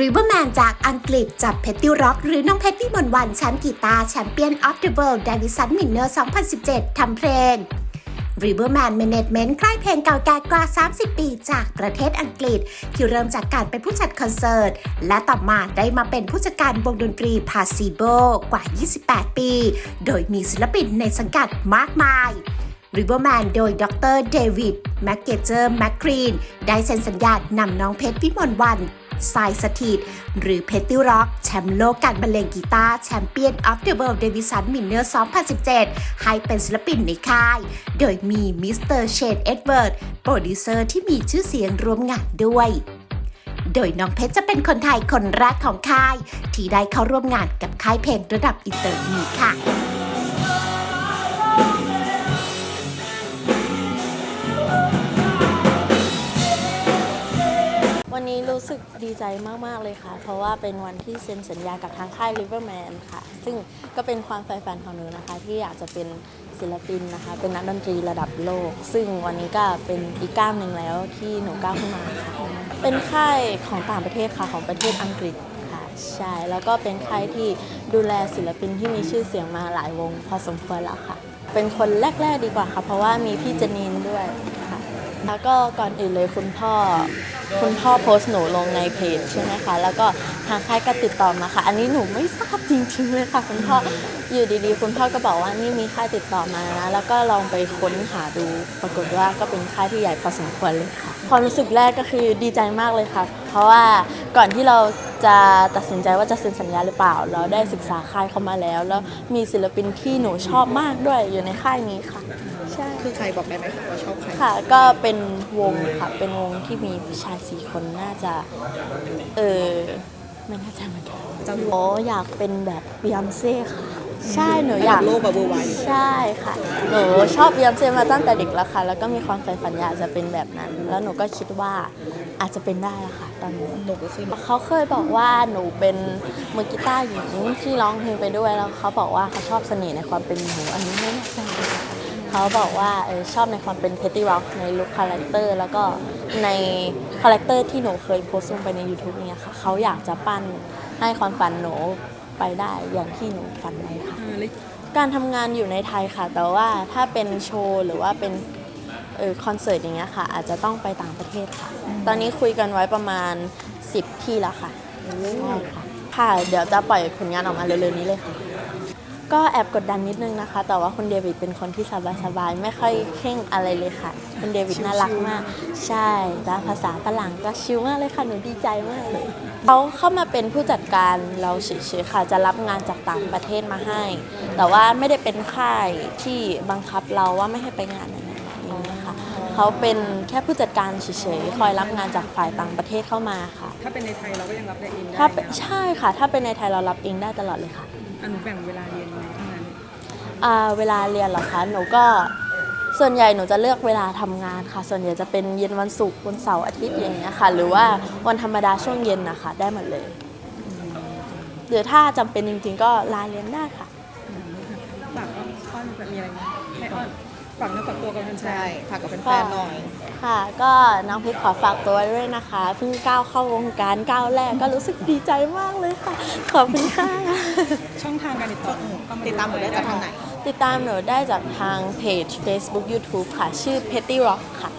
Riverman จากอังกฤษจับเพ t ตี้ร็อกหรือน้องเพชรวิมลวันแชมป์กีตาร์แชมเปี้ยนออฟเดอะเวิลด์เดวิสันมินเนอร์ 2017 ทำเพลง Riverman Management ค่ายเพลงเก่าแก่กว่า 30 ปีจากประเทศอังกฤษ ที่เริ่มจากการเป็นผู้จัดคอนเสิร์ต และต่อมาได้มาเป็นผู้จัดการวงดนตรี p a s i b o กว่า 28 ปี โดยมีศิลปินในสังกัดมากมาย Riverman โดยดรเดวิดแมกเกเจอร์แมคกรีนได้เซ็นสัญญานำน้องเพชรวิมลวัน สายสถิต หรือเพชรติร็อกแชมป์โลกการบรรเลงกีตาร์แชมเปี้ยนออฟเดอะเวิลด์เดวิสันมินเนอร์2017 ให้เป็นศิลปินในค่าย โดยมีมิสเตอร์เชนเอ็ดเวิร์ดโปรดิวเซอร์ที่มีชื่อเสียงร่วมงานด้วยโดยน้องเพชรจะเป็นคนไทยคนแรกของค่าย ที่ได้เข้าร่วมงานกับค่ายเพลงระดับอินเตอร์นี้ค่ะ รู้สึกดีใจมาก ๆ เลยค่ะ เพราะว่าเป็นวันที่เซ็นสัญญากับทางค่าย Riverman ค่ะ ซึ่งก็เป็นความใฝ่ฝันของหนูนะคะ ที่อยากจะเป็นศิลปินนะคะ เป็นนักดนตรีระดับโลก ซึ่งวันนี้ก็เป็นอีกก้าวหนึ่งแล้วที่หนูก้าวขึ้นมาค่ะ เป็นค่ายของต่างประเทศค่ะ ของประเทศอังกฤษค่ะ ใช่ แล้วก็เป็นค่ายที่ดูแลศิลปินที่มีชื่อเสียงมาหลายวง พอสมควรแล้วค่ะ เป็นคนแรก ๆ ดีกว่าค่ะ เพราะว่ามีพี่เจนีนด้วย แล้วก็ก่อนอื่นเลยคุณพ่อคุณพ่อโพสต์หนูลงในเพจใช่ไหมคะ แล้วก็ทางค่ายก็ติดต่อมาค่ะ อันนี้หนูไม่ทราบจริงๆเลยค่ะ คุณพ่ออยู่ดีๆ คุณพ่อก็บอกว่านี่มีค่ายติดต่อมานะแล้วก็ลองไปค้นหาดู ปรากฏว่าก็เป็นค่ายที่ใหญ่พอสมควรเลยค่ะ ความรู้สึกแรกก็คือดีใจมากเลยค่ะ เพราะว่าก่อนที่เราจะตัดสินใจว่าจะเซ็นสัญญาหรือเปล่า เราได้ศึกษาค่ายเข้ามาแล้ว แล้วมีศิลปินที่หนูชอบมากด้วยอยู่ในค่ายนี้ค่ะ ใช่ คือใครบอกได้ไหมคะว่าชอบใคร ค่ะ ก็เป็นวงค่ะ เป็นวงที่มีผู้ชายสี่คนน่าจะ เออไม่แน่ใจเหมือนกันจำโอ้อยากเป็นแบบบิยอนเซ่ค่ะ ใช่ หนูอยาก โลกแบบเวอร์ไวด์ใช่ค่ะ หนูชอบบิยอนเซ่มาตั้งแต่เด็กแล้วค่ะ แล้วก็มีความใฝ่ฝันอยากจะเป็นแบบนั้น แล้วหนูก็คิดว่าอาจจะเป็นได้แล้วค่ะ ตอนนี้ หนูก็คือเขาเคยบอกว่าหนูเป็นมือกีตาร์หญิงที่ร้องเพลงไปด้วยแล้วเขาบอกว่าเขาชอบเสน่ห์ในความเป็นหนูอันนี้ไม่แน่ใจ เขาบอกว่าเออชอบในความเป็นเพตตี้ร็อกในลุคคาแรคเตอร์แล้วก็ในคาแรคเตอร์ที่หนูเคยโพสต์ลงไปใน YouTube เนี่ยค่ะเขาอยากจะปั้นให้ความฝันหนูไปได้อย่างที่หนูฝันไว้ค่ะอ่าแล้วการทำงานอยู่ในไทยค่ะ แต่ว่าถ้าเป็นโชว์หรือว่าเป็นเออคอนเสิร์ตอย่างเงี้ยค่ะ อาจจะต้องไปต่างประเทศค่ะ ตอนนี้คุยกันไว้ประมาณ 10 ที่แล้วค่ะใช่ค่ะค่ะ เดี๋ยวจะปล่อยผลงานออกมาเร็วๆนี้เลยค่ะ ก็แอบกดดันนิดนึงนะคะ แต่ว่าคุณเดวิดเป็นคนที่สบายๆ ไม่ค่อยเคร่งอะไรเลยค่ะ คุณเดวิดน่ารักมาก ใช่แล้วภาษาฝรั่งก็ชิลมากเลยค่ะ หนูดีใจมากเลยเขาเข้ามาเป็นผู้จัดการเราเฉยๆค่ะ จะรับงานจากต่างประเทศมาให้ แต่ว่าไม่ได้เป็นค่ายที่บังคับเราว่าไม่ให้ไปงานนั้นอย่างนี้ค่ะเขาเป็นแค่ผู้จัดการเฉยๆ คอยรับงานจากฝ่ายต่างประเทศเข้ามาค่ะ ถ้าเป็นในไทยเราก็ยังรับได้เองได้ถ้าเป็นนะใช่ค่ะ ถ้าเป็นในไทยเรารับเองได้ตลอดเลยค่ะ อันหนูแบ่งเวลาเรียนยังไงเท่านั้นอ่าเวลาเรียนเหรอคะหนูก็ส่วนใหญ่หนูจะเลือกเวลาทำงานค่ะ ส่วนใหญ่จะเป็นเย็นวันศุกร์วันเสาร์อาทิตย์อย่างเงี้ยค่ะ หรือว่าวันธรรมดาช่วงเย็นนะคะ ได้หมดเลยหรือถ้าจำเป็นจริงๆ ก็ลาเรียนได้ค่ะ ฝากอ้อนอ้อนแบบมีอะไรไหมให้อ้อน ฝากเนื้อฝากตัวกับแฟนๆใช่ฝากกับแฟนๆหน่อย ค่ะ ก็น้องพิษขอฝากตัวไว้ด้วยนะคะ เพิ่งก้าวเข้าวงการก้าวแรกก็รู้สึกดีใจมากเลยค่ะ ขอบคุณค่ะ ช่องทางการติดต่อติดตามหนูได้จากทางไหน ติดตามหนูได้จากทางเพจ Facebook YouTube ค่ะ ชื่อ Petty Rock ค่ะ